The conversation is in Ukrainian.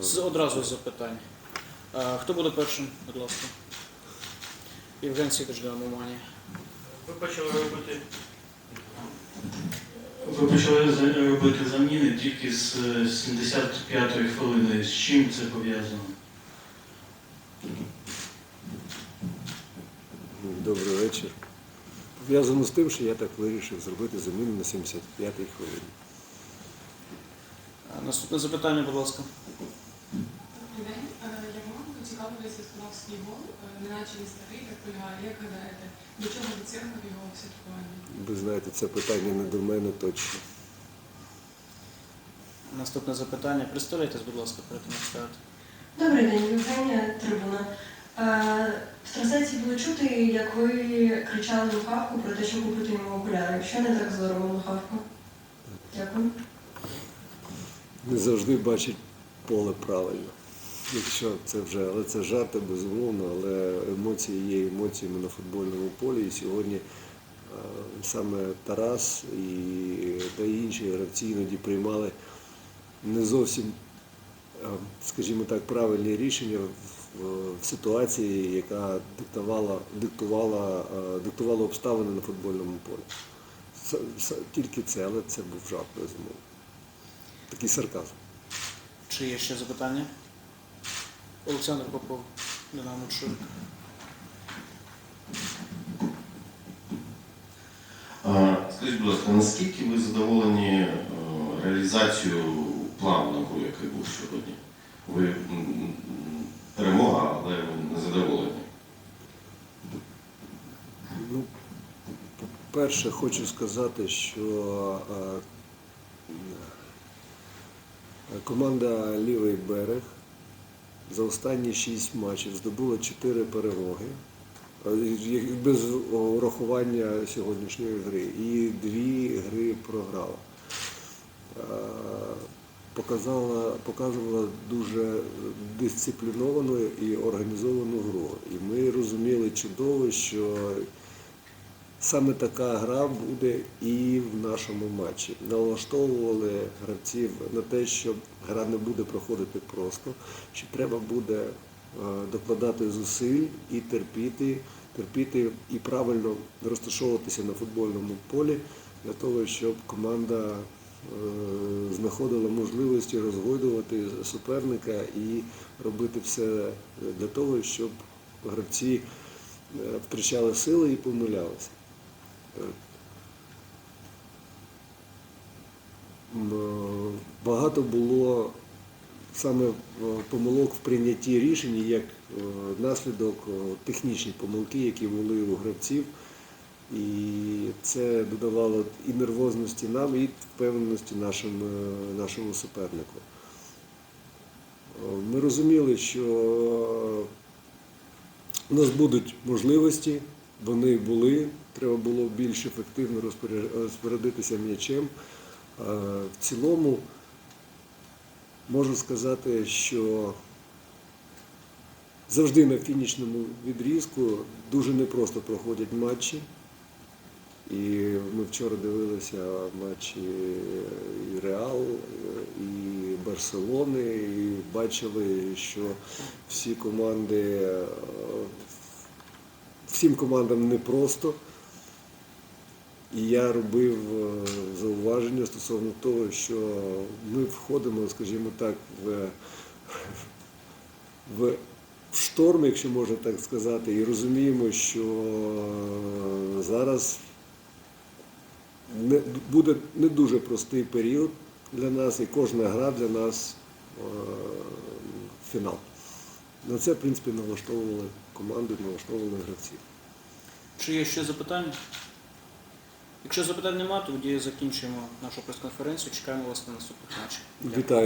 З одразу з запитань. Е, Хто буде першим, будь ласка? Євген Сідоч Мумані. Ви почали робити. Ви почали за- робити заміни тільки з е, 75-ї хвилини. З чим це пов'язано? Добрий вечір. Пов'язано з тим, що я так вирішив зробити заміну на 75-й хвилині. Е, Наступне запитання, будь ласка. Цікавився склав е, неначе він старий, як полягає. Як гадаєте, до чого доцільно його святкування? Ви знаєте, це питання не до мене точно. Наступне запитання. Представляйтесь, будь ласка, перед тим, як. Добрий день, Євгенія Трибуна. Е, В трансляції було чути, як ви кричали Михавку про те, що купити йому окуляри. Що не так з зором Дякую. Не завжди бачить поле правильно. Якщо це вже, але це жарти, безумовно, але емоції є емоціями на футбольному полі. І сьогодні е, саме Тарас і та інші гравці іноді приймали не зовсім, е, скажімо так, правильні рішення в, ситуації, яка диктувала, диктувала, е, диктувала обставини на футбольному полі. Тільки це, але це був жарт, безумовно. Такий сарказм. Чи є ще запитання? Олександр Попов, Динамо Чурик. А, Скажіть, будь ласка, наскільки ви задоволені е, реалізацією плану на гру, який був сьогодні? Ви перемога, але не задоволені. Ну, по-перше, хочу сказати, що е, е, команда Лівий берег за останні шість матчів здобула чотири перемоги. Без урахування сьогоднішньої гри. І дві гри програла. Показала, показувала дуже дисципліновану і організовану гру. І ми розуміли чудово, що Саме така гра буде і в нашому матчі. Налаштовували гравців на те, що гра не буде проходити просто, що треба буде е, докладати зусиль і терпіти, терпіти і правильно розташовуватися на футбольному полі для того, щоб команда е, знаходила можливості розгойдувати суперника і робити все для того, щоб гравці е, втрачали сили і помилялися. Е, Багато було саме е, помилок в прийнятті рішень, як е, наслідок технічні помилки, які були у гравців. І це додавало і нервозності нам, і впевненості нашим, нашому супернику. Ми розуміли, що у нас будуть можливості, вони були, треба було більш ефективно розпоря- розпорядитися м'ячем. Е, В цілому можу сказати, що завжди на фінішному відрізку дуже непросто проходять матчі. І ми вчора дивилися матчі і Реал, і Барселони, і бачили, що всі команди, е, всім командам непросто. І я робив е, зауваження стосовно того, що ми входимо, скажімо так, в, в, шторм, якщо можна так сказати, і розуміємо, що е, зараз не, буде не дуже простий період для нас, і кожна гра для нас е, фінал. На це, в принципі, налаштовували команди, налаштовували гравців. Чи є ще запитання? Якщо запитань немає, тоді закінчуємо нашу прес-конференцію. Чекаємо вас на наступних матчах. Вітаю.